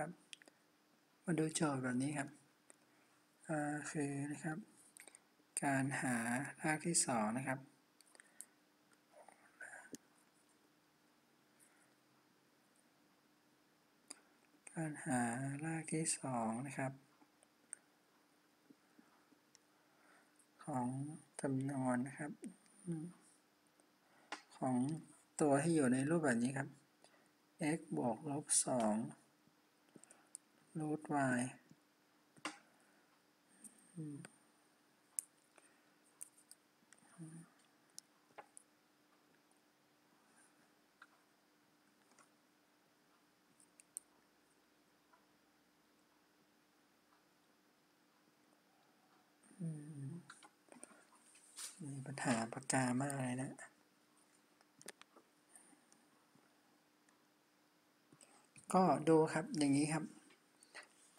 ครับ มาดูโจทย์แบบนี้ครับคือนะครับ การหารากที่สองนะครับ การหารากที่สองนะครับ ของจำนวนนะครับ ของตัวที่อยู่ในรูปแบบนี้ครับ x บวกลบสอง รูท y มีปัญหาปากกามากเลยนะก็ดูครับอย่างนี้ครับ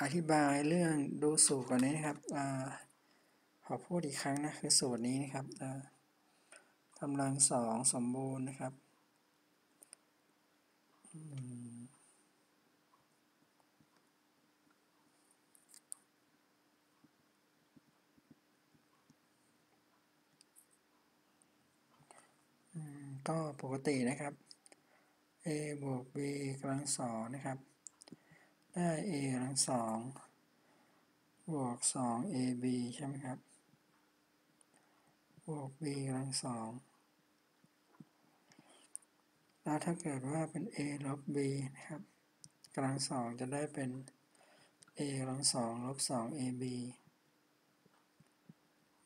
อธิบายเรื่องดูสูตรก่อนนี้นะครับอขอพูดอีกครั้งนะคือสูตรนี้นะครับกำลังสองสมบูรณ์นะครับก็ปกตินะครับ a บวก b กำลังสองนะครับ ได้ a กำลังสองบวกสอง ab ใช่ไหมครับ บวก b กำลังสองแล้วถ้าเกิดว่าเป็น a ลบ b นะครับกำลังสองจะได้เป็น a กำลังสองลบสอง ab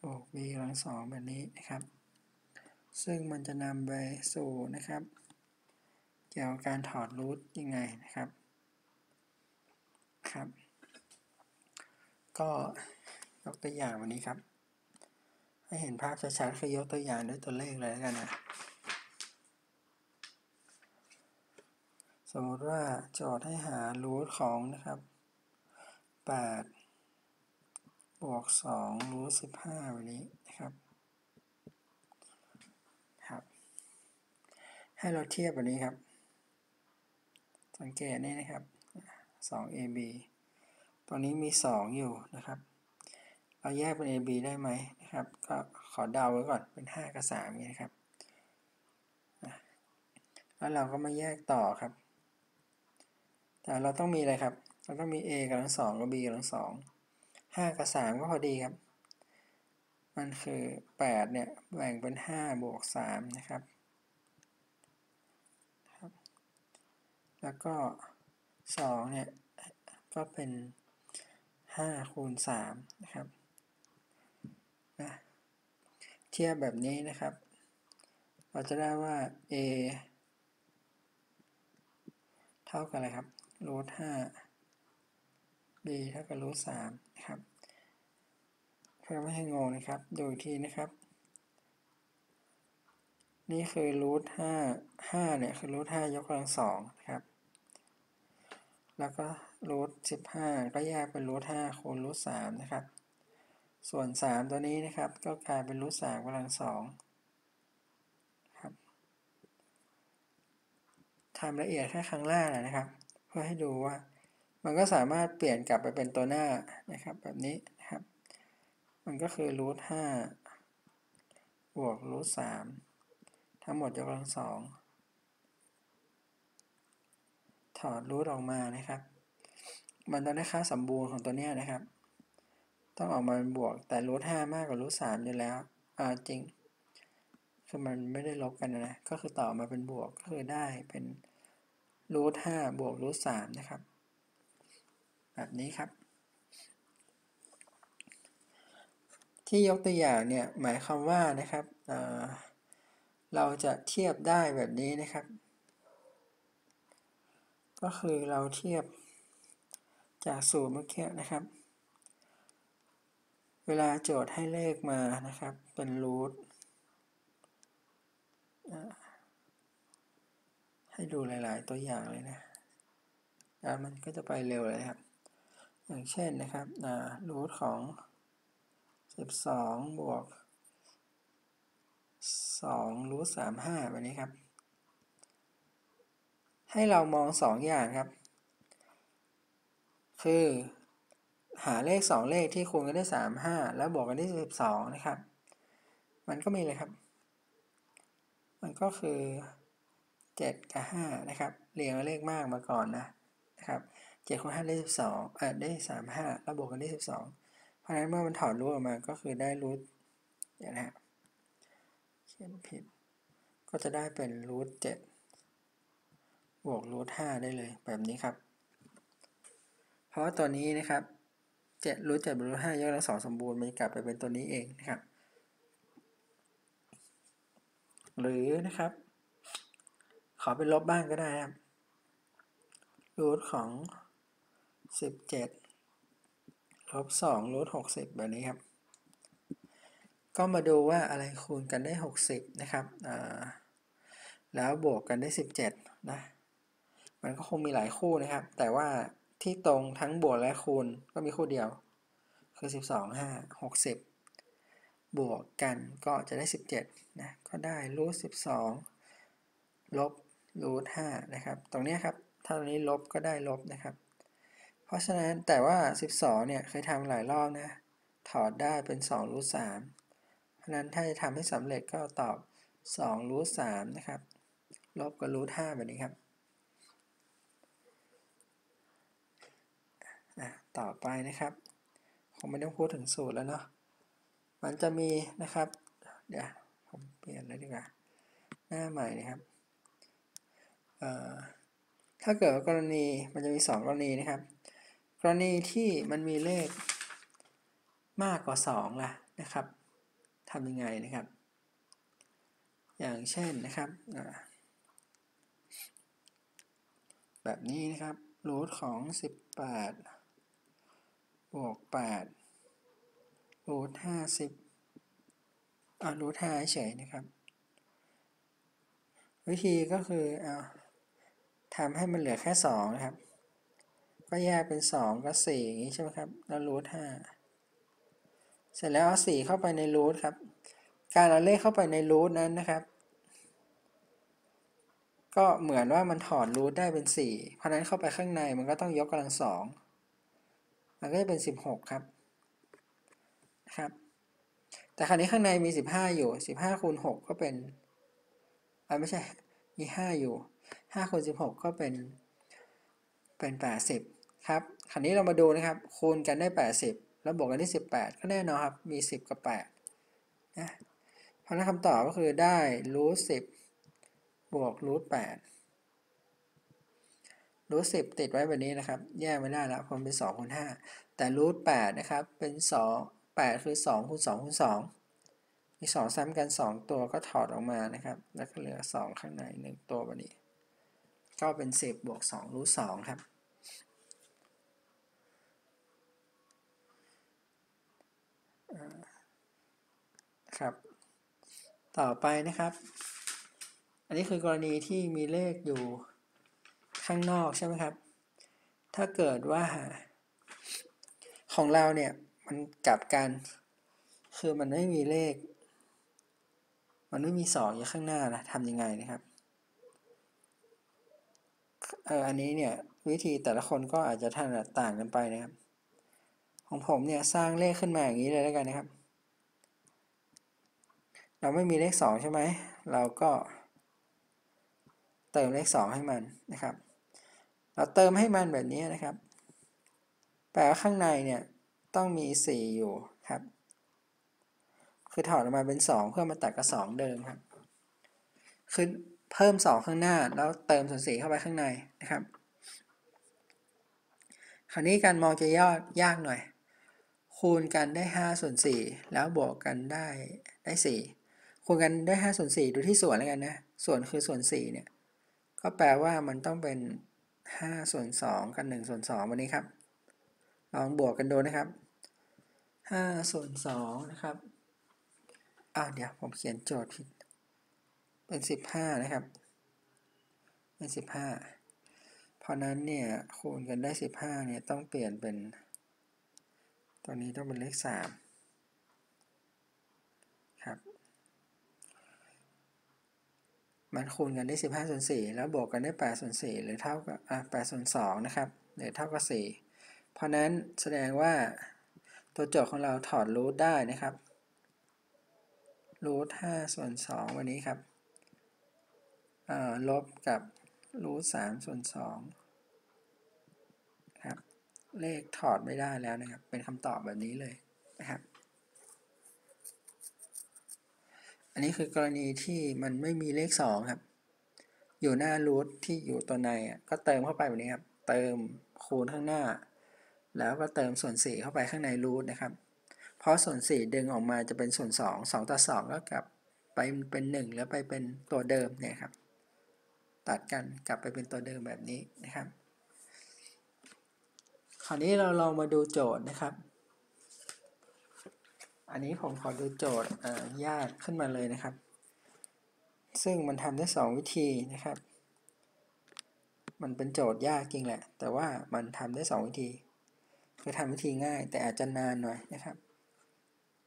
บวก b กำลังสองแบบนี้นะครับ ซึ่งมันจะนำไปสู่นะครับ เกี่ยวกับการถอดรูทยังไงนะครับ ครับ ก็ยกตัวอย่างวันนี้ครับ ให้เห็นภาพชัดๆคือยกตัวอย่างด้วยตัวเลขเลยแล้วกันนะสมมติว่าโจทย์ให้หารูทของนะครับ8บวก2รูท15แบบนี้นะครับ ให้เราเทียบแบบนี้ครับ สังเกตนี่นะครับ 2ab ตัวนี้มี 2 อยู่นะครับ เราแยกเป็น ab ได้ไหมนะครับ ก็ขอเดาไว้ก่อนเป็น 5 กับ3นี้นะครับ แล้วเราก็มาแยกต่อครับ แต่เราต้องมีอะไรครับ เราต้องมี a กำลังสองกับ b กำลังสอง5กับ3ก็พอดีครับ มันคือ8เนี่ยแบ่งเป็น5บวก3นะครับ แล้วก็ 2เนี่ยก็เป็น 5 คูณ3นะครับนะเทียบแบบนี้นะครับ เราจะได้ว่า a เท่ากับอะไรครับรูท5 b เท่ากับรูท3นะครับ เพื่อไม่ให้งงนะครับ ดูอีกทีนะครับ นี่คือรูท5 5เนี่ยคือรูท5ยกกำลัง2นะครับ แล้วก็รูทสิบห้าก็แยกเป็นรูทห้าคูณรูทสามนะครับ ส่วนสามตัวนี้นะครับ ก็กลายเป็นรูทสามกำลังสองครับทำละเอียดแค่ครั้งแรกนะครับ เพื่อให้ดูว่า มันก็สามารถเปลี่ยนกลับไปเป็นตัวหน้านะครับ แบบนี้นะครับ มันก็คือรูทห้าบวกรูทสามทั้งหมดยกกำลังสอง ถอดรูทออกมานะครับ มันต้องได้ค่าสมบูรณ์ของตัวนี้นะครับ ต้องออกมาเป็นบวกแต่รูทห้ามากกว่ารูทสามอยู่แล้วอ่าจริงคือมันไม่ได้ลบกันนะก็คือต่อมาเป็นบวกก็คือได้เป็นรูทห้าบวกรูทสามนะครับ แบบนี้ครับ ที่ยกตัวอย่างเนี่ยหมายความว่านะครับเราจะเทียบได้แบบนี้นะครับ ก็คือเราเทียบจากสูตรเมื่อกี้นะครับ เวลาโจทย์ให้เลขมานะครับ เป็นรูทให้ดูหลาย ๆ ตัวอย่างเลยนะแล้วมันก็จะไปเร็วเลยครับ อย่างเช่นนะครับรูทของ 12 บวก2รูท35แบบนี้ครับ ให้เรามองสองอย่างครับ คือหาเลข 2 เลขที่คูณกันได้3 5 แล้วบวกกันได้12นะครับ มันก็มีเลยครับ มันก็คือ 7 กับ 5 นะครับ เรียงเลขมากมาก่อนนะนะครับ7คูณ5ได้12อ่าได้ 35 แล้วบวกกันได้ 12 เพราะฉะนั้นเมื่อมันถอดรูทออกมาก็คือได้รูทอย่างนี้เขียนผิด ก็จะได้เป็นรูท7 บวกรูท5ได้เลยแบบนี้ครับ เพราะว่าตัวนี้นะครับ7รูท7บวกรูท5ยกกำลังสองสมบูรณ์มันกลับไปเป็นตัวนี้เองนะครับ หรือนะครับ ขอเป็นลบบ้างก็ได้ครับรูทของ17ลบ2รูท60แบบนี้ครับ ก็มาดูว่าอะไรคูณกันได้60นะครับแล้วบวกกันได้17นะ มันก็คงมีหลายคู่นะครับ แต่ว่าที่ตรงทั้งบวกและคูณก็มีคู่เดียว คือ 12 5 60 บวกกันก็จะได้ 17 นะ ก็ได้รูท12 ลบรูท5นะครับ ตรงนี้ครับ ถ้าตรงนี้ลบก็ได้ลบนะครับ เพราะฉะนั้นแต่ว่า 12 เนี่ยเคยทำหลายรอบนะ ถอดได้เป็น2รูท3เพราะนั้นถ้าจะทำให้สำเร็จก็ตอบ2รูท3นะครับ ลบกับรูท5แบบนี้ครับ ต่อไปนะครับคงไม่ต้องพูดถึงสูตรแล้วเนาะมันจะมีนะครับ เดี๋ยวผมเปลี่ยนเลยดีกว่า หน้าใหม่นะครับถ้าเกิดกรณีมันจะมี 2 กรณีนะครับ กรณีที่มันมีเลขมากกว่า 2 ล่ะนะครับทำยังไงนะครับ อย่างเช่นนะครับแบบนี้นะครับรูทของ 18 บวกแปดรูทห้าสิบอ่ารูทห้าเฉยนะครับ วิธีก็คือเอาทำให้มันเหลือแค่สองนะครับ ก็แยกเป็นสองกับสี่อย่างนี้ใช่ไหมครับ แล้วรูทห้าเสร็จแล้วเอาสี่เข้าไปในรูทครับ การเอาเลขเข้าไปในรูทนั้นนะครับ ก็เหมือนว่ามันถอดรูทได้เป็นสี่เพราะนั้นเข้าไปข้างในมันก็ต้องยกกำลังสอง มันก็จะเป็น 16 ครับนะครับ แต่คราวนี้ข้างในมี 15 อยู่ 15คูณ6ก็เป็นอ่าไม่ใช่ มี 5 อยู่5คูณ16 ก็เป็น เป็น 80 ครับ คราวนี้เรามาดูนะครับ คูณกันได้ 80 แล้วบวกกันที่18 ก็แน่นอนครับ มี 10 กับ8นะเพราะนั้นคำตอบก็คือได้รูท10บวกรูท8 รูทสิบติดไว้แบบนี้นะครับ แยกไม่ได้แล้วเพราะเป็นสองคูณห้าแต่รูทแปดนะครับเป็นสองแปดคือสองคูณสองคูณสองมีสองซ้ำกันสองตัวก็ถอดออกมานะครับ แล้วก็เหลือสองข้างในหนึ่งตัวแบบนี้ ก็เป็นสิบบวกสองรูทสองครับครับต่อไปนะครับ อันนี้คือกรณีที่มีเลขอยู่ ข้างนอกใช่ไหมครับ ถ้าเกิดว่า ของเราเนี่ยมันกลับกัน คือมันไม่มีเลข มันไม่มีสองอยู่ข้างหน้านะทำยังไงนะครับเอออันนี้เนี่ยวิธีแต่ละคนก็อาจจะถนัดต่างกันไปนะครับ ของผมเนี่ยสร้างเลขขึ้นมาอย่างนี้เลยแล้วกันนะครับ เราไม่มีเลขสองใช่ไหมเราก็เติมเลขสองให้มันนะครับ เราเติมให้มันแบบนี้นะครับ แปลว่าข้างในเนี่ยต้องมี 4 อยู่ครับ คือถอดออกมาเป็น 2 เพื่อมาตัดกับ 2 เดิมครับ คือเพิ่ม 2 ข้างหน้าแล้วเติมส่วน4เข้าไปข้างในนะครับ คราวนี้การมองจะยอดยากหน่อย คูณกันได้ 5 ส่วน 4 แล้วบวกกันได้ได้ 4 คูณกันได้ 5 ส่วน 4 ดูที่ส่วนแล้วกันนะ ส่วนคือส่วน 4 เนี่ย ก็แปลว่ามันต้องเป็น 5 ส่วน 2 กับ 1 ส่วน 2 วันนี้ครับ ลองบวกกันดูนะครับ 5 ส่วน 2 นะครับอ่าวเดี๋ยวผมเขียนโจทย์ผิด เป็น 15 นะครับ เป็น 15 เพราะนั้นเนี่ยคูณกันได้ 15เนี่ยต้องเปลี่ยนเป็น ตัวนี้ต้องเป็นเลข 3 ครับ มันคูณกันได้ 15ส่วน4แล้วบวกกันได้8ส่วน4หรือเท่ากับอะ8ส่วน2นะครับหรือเท่ากับ4พราะนั้นแสดงว่าตัวโจทย์ของเราถอดรูทได้นะครับรูท5ส่วน2วันนี้ครับลบกับรูท3ส่วน2ครับเลขถอดไม่ได้แล้วนะครับ เป็นคำตอบแบบนี้เลยนะครับ อันนี้คือกรณีที่มันไม่มีเลข2ครับ อยู่หน้ารูทที่อยู่ตัวในก็เติมเข้าไปแบบนี้ครับ เติมคูณข้างหน้า แล้วก็เติมส่วน4เข้าไปข้างในรูทนะครับ เพราะส่วน4ดึงออกมาจะเป็นส่วน2 2ต่อ2ก็กลับไปเป็น1แล้วไปเป็นตัวเดิมเนี่ยครับ ตัดกันกลับไปเป็นตัวเดิมแบบนี้นะครับ คราวนี้เราลองมาดูโจทย์นะครับ อันนี้ผมขอดูโจทย์ยากขึ้นมาเลยนะครับ ซึ่งมันทำได้ 2 วิธีนะครับ มันเป็นโจทย์ยากจริงแหละ แต่ว่ามันทำได้ 2 วิธี คือทำวิธีง่าย แต่อาจจะนานหน่อยนะครับ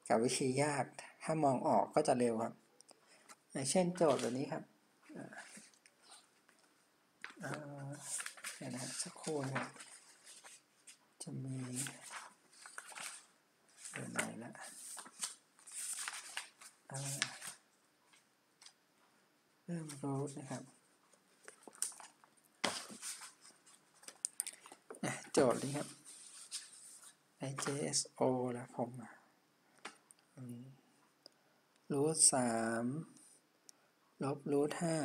กับวิธียากถ้ามองออกก็จะเร็วครับอย่างเช่นโจทย์แบบนี้ครับเดี๋ยวนะสักครู่นะครับจะมีเดี๋ยวไหนละ เริ่มรูทนะครับโจทย์นี้ครับ IJSO แล้วผมรูทสามลบรูทห้า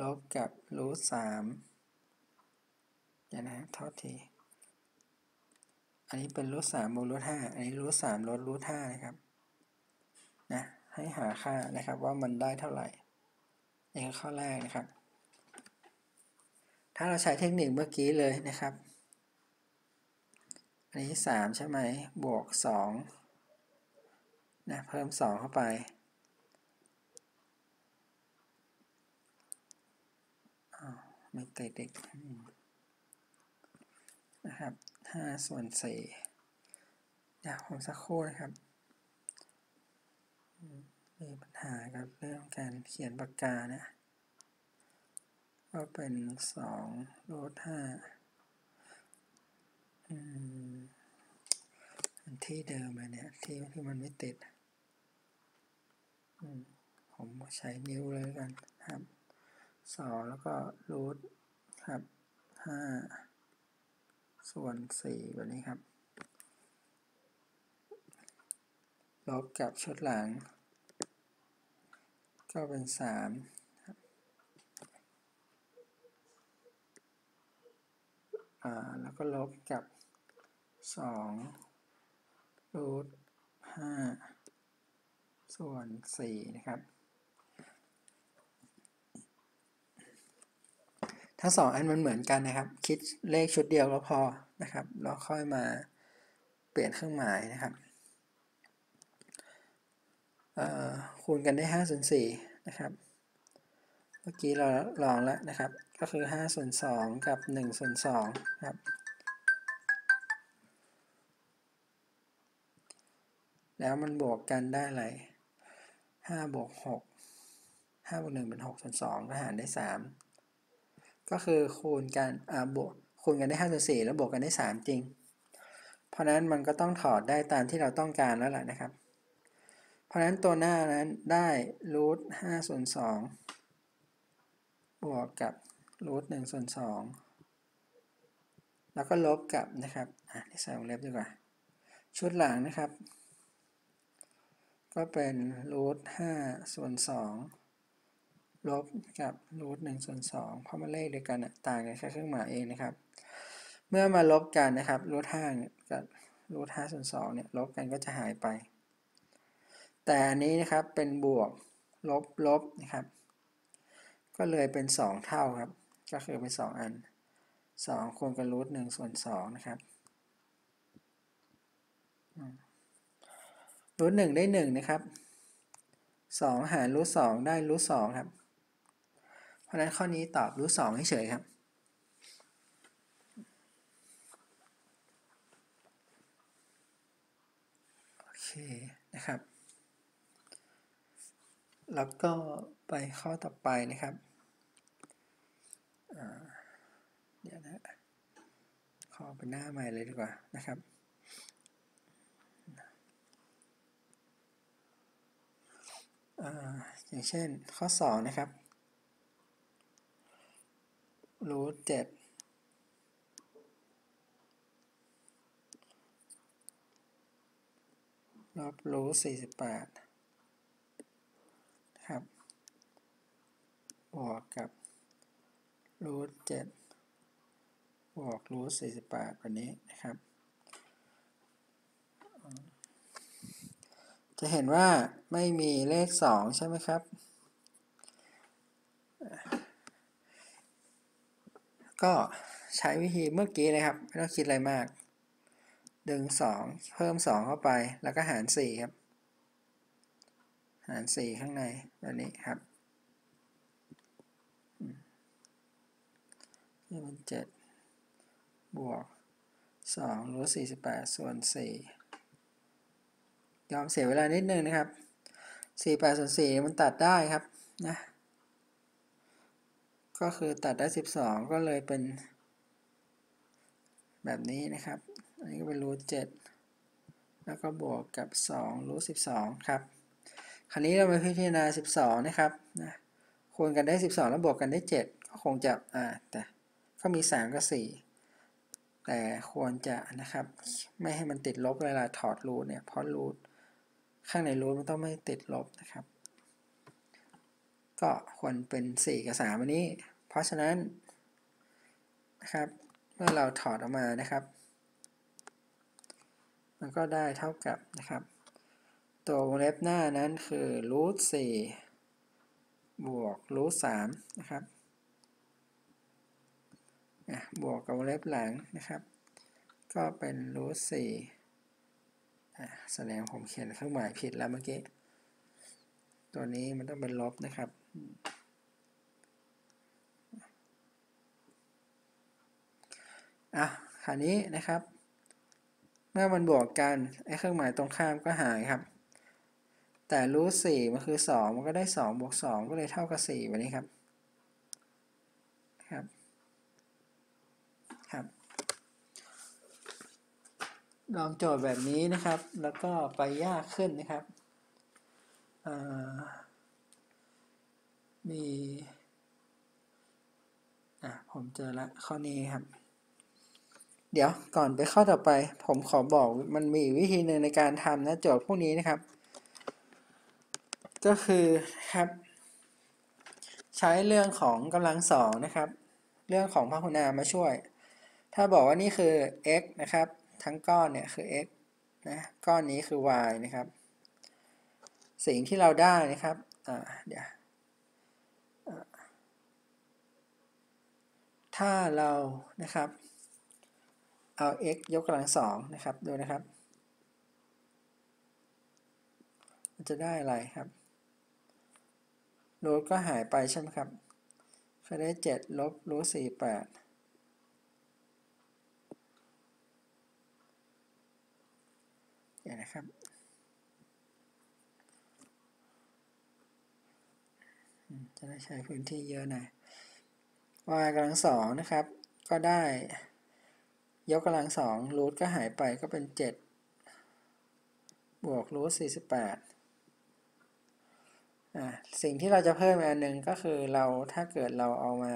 ลบกับรูทสามเดี๋ยวนะโทษที อันนี้เป็นรูทสามบวกรูทห้าอันนี้รูทสามลดรูทห้านะครับ นะให้หาค่านะครับว่ามันได้เท่าไหร่นี่คือข้อแรกนะครับ ถ้าเราใช้เทคนิคเมื่อกี้เลยนะครับ อันนี้สามใช่ไหมบวกสองนะเพิ่มสองเข้าไปไม่ติดอีกนะครับห้าส่วนสี่เดี๋ยวผมสักครู่นะครับ มีปัญหากับเรื่องการเขียนปากกานะก็เป็นสองรูทห้าที่เดิมเลยเนี่ยที่ที่มันไม่ติดผมใช้นิ้วเลยกันครับสองแล้วก็รูทครับห้าส่วนสี่แบบนี้ครับ ลบกับชุดหลัง ก็เป็นสามอ่าแล้วก็ลบกับสองรูทห้าส่วนสี่นะครับ ทั้งสองอันมันเหมือนกันนะครับ คิดเลขชุดเดียวก็พอนะครับ แล้วค่อยมาเปลี่ยนเครื่องหมายนะครับ คูณกันได้5ส่วน4นะครับ เมื่อกี้เราลองแล้วนะครับ ก็คือ5ส่วน2กับ1ส่วน2ครับ แล้วมันบวกกันได้อะไร5บวก6 5บวก1เป็น6ส่วน2ก็หารได้ 3 ก็คือคูณกันอ่าบวกคูณกันได้5ส่วน4แล้วบวกกันได้ 3 จริง เพราะนั้นมันก็ต้องถอดได้ตามที่เราต้องการแล้วแหละนะครับ เพราะนั้นตัวหน้านั้นได้รูท5ส่วน2บวกกับรูท1ส่วน2แล้วก็ลบกับนะครับ อะใส่วงเล็บดีกว่า ชุดหลังนะครับ ก็เป็นรูท5ส่วน2ลบกับรูทหนึ่งส่วนสองเพราะมันเลขเดียวกันต่างกันแค่เครื่องหมายเองนะครับ เมื่อมาลบกันนะครับรูทห้ากับรูทห้าส่วนสองเนี่ยลบกันก็จะหายไป แต่อันนี้นะครับเป็นบวกลบลบนะครับ ก็เลยเป็น 2 เท่าครับ ก็คือเป็น 2 อัน 2คูณกับรูทหนึ่งส่วนสองนะครับรูทหนึ่งได้1นะครับ2หารรูทสองได้รูทสองครับ เพราะฉะนั้นข้อนี้ตอบรูทสองเฉยครับ โอเคนะครับ แล้วก็ไปข้อต่อไปนะครับเดี๋ยวนะขออเป็นหน้าใหม่เลยดีกว่านะครับอย่างเช่นข้อ 2 นะครับรูทเจ็ดลบรูทสี่สิบแปดครับ บวกกับรูทเจ็ดบวกรูทสี่สิบแปดแบบนี้นะครับ จะเห็นว่าไม่มีเลขสองใช่ไหมครับ ก็ใช้วิธีเมื่อกี้เลยครับ ไม่ต้องคิดอะไรมาก ดึง2เพิ่ม2เข้าไปแล้วก็หาร4ครับ หาร4ข้างในแบบนี้ครับ นี่มัน7บวก2ลบ48ส่วน4ยอมเสียเวลานิดนึงนะครับ48ส่วน4มันตัดได้ครับนะก็คือตัดได้12ก็เลยเป็น แบบนี้นะครับ อันนี้ก็เป็นรูท7แล้วก็บวกกับ2รูท12ครับคราวนี้เรามาพิจารณา 12 นะครับนะคูณกันได้ 12 แล้วบวกกันได้ 7 ก็คงจะ อ่า แต่ ก็มี 3 กับ 4 แต่ควรจะนะครับ ไม่ให้มันติดลบเวลาถอดรูทเนี่ยเพราะรูทข้างในรูทมันต้องไม่ติดลบนะครับ ก็ควรเป็น 4 กับ 3 อันนี้ เพราะฉะนั้นนะครับเมื่อเราถอดออกมานะครับ มันก็ได้เท่ากับนะครับ ตัววงเล็บหน้านั้นคือรูทสี่บวกรูทสามนะครับ บวกกับวงเล็บหลังนะครับ ก็เป็นรูทสี่แสดงผมเขียนเครื่องหมายผิดแล้วเมื่อกี้ ตัวนี้มันต้องเป็นลบนะครับ อะ คราวนี้นะครับ เมื่อมันบวกกัน ไอ้เครื่องหมายตรงข้ามก็หายครับ แต่รูทสี่มันคือ 2 มันก็ได้2บวก2ก็เลยเท่ากับ4แบบนี้ครับ ครับ ครับ ลองโจทย์แบบนี้นะครับ แล้วก็ไปยากขึ้นนะครับ มี อะ ผมเจอละข้อนี้ครับ เดี๋ยวก่อนไปข้าต่อไป ผมขอบอกมันมีวิธีหนึ่งในการทำนะโจทย์พวกนี้นะครับ ก็คือครับ ใช้เรื่องของกำลังสองนะครับเรื่องของพหุนามาช่วย ถ้าบอกว่านี่คือ x นะครับ ทั้งก้อนเนี่ยคือ x นะก้อนนี้คือ y นะครับ สิ่งที่เราได้นะครับอ่าเดี๋ยวถ้าเรานะครับ เอา x ยกกำลังสองนะครับดูนะครับจะได้อะไรครับรูทก็หายไปใช่ไหมครับก็ได้เจ็ดลบรูทสี่แปด เดี๋ยวนะครับ จะได้ใช้พื้นที่เยอะหน่อย y กำลังสองนะครับ ก็ได้ ยกกำลังสองรูทก็หายไปก็เป็น7บวกรูท48อ่าสิ่งที่เราจะเพิ่มอันหนึ่งก็คือเราถ้าเกิดเราเอามา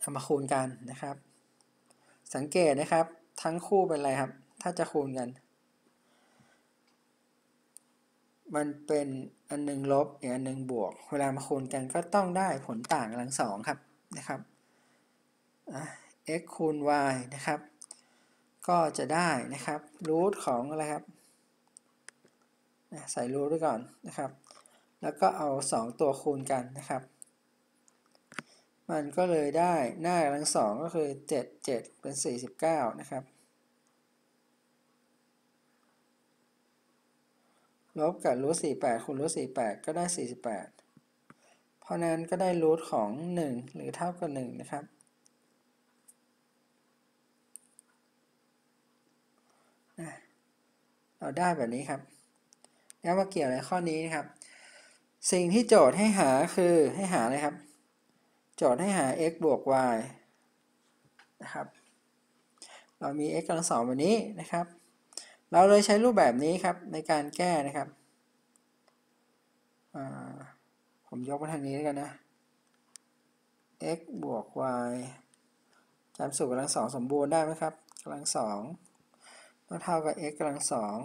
เอามาคูณกันนะครับ สังเกตนะครับ ทั้งคู่เป็นอะไรครับ ถ้าจะคูณกัน มันเป็นอันหนึ่งลบอีกอันหนึ่งบวก เวลามาคูณกันก็ต้องได้ผลต่างกำลังสองครับนะครับ x คูณ y นะครับ ก็จะได้นะครับรูทของอะไรครับใส่รูทไว้ก่อนนะครับ แล้วก็เอา 2 ตัวคูณกันนะครับ มันก็เลยได้หน้ากำลังสองก็คือ 7 7 เป็น 49 นะครับ ลบกับรูท48คูณรูท48 ก็ได้ 48 เพราะนั้นก็ได้รูทของ 1 หรือเท่ากับ 1 นะครับ เราได้แบบนี้ครับ แล้วมาเกี่ยวในข้อนี้นะครับ สิ่งที่โจทย์ให้หาคือให้หาอะไรครับ โจทย์ให้หา x บวก y นะครับ เรามี x กำลังสองแบบนี้นะครับ เราเลยใช้รูปแบบนี้ครับในการแก้นะครับ ผมยกมาทางนี้แล้วกันนะ x บวก y จำสูตรกำลังสองสมบูรณ์ได้ไหมครับกำลังสองต้องเท่ากับ x กำลังสอง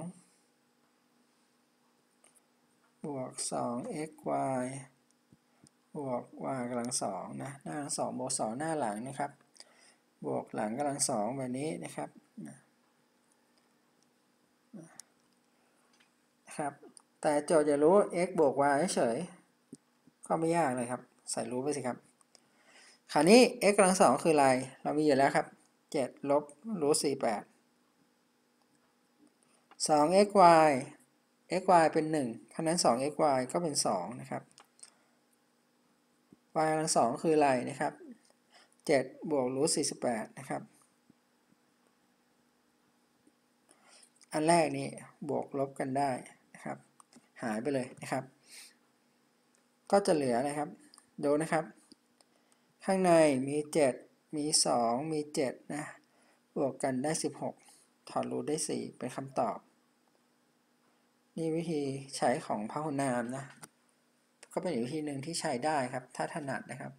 บวกสอง x y บวก y กำลังสองนะหน้าสองบวกสองหน้าหลังนะครับ บวกหลังกำลังสองแบบนี้นะครับนะครับ แต่โจทย์จะรู้ x บวก y เฉยก็ไม่ยากเลยครับ ใส่รู้ไปสิครับคราวนี้ x กำลังสองคืออะไร เรามีอยู่แล้วครับ7ลบรูท48 2 xy xy เป็น1เพราะนั้น2 xy ก็เป็น2นะครับ y กำลังสองคืออะไรนะครับ7บวกรูท48 นะครับ อันแรกนี้บวกลบกันได้นะครับ หายไปเลยนะครับ ก็จะเหลือนะครับ ดูนะครับ ข้างในมี 7 มี 2 มี 7 นะ บวกกันได้ 16 ถอดรูทได้ 4 เป็นคำตอบ นี่วิธีใช้ของพหุนามนะ ก็เป็นอีกวิธีหนึ่งที่ใช้ได้ครับ ถ้าถนัดนะครับ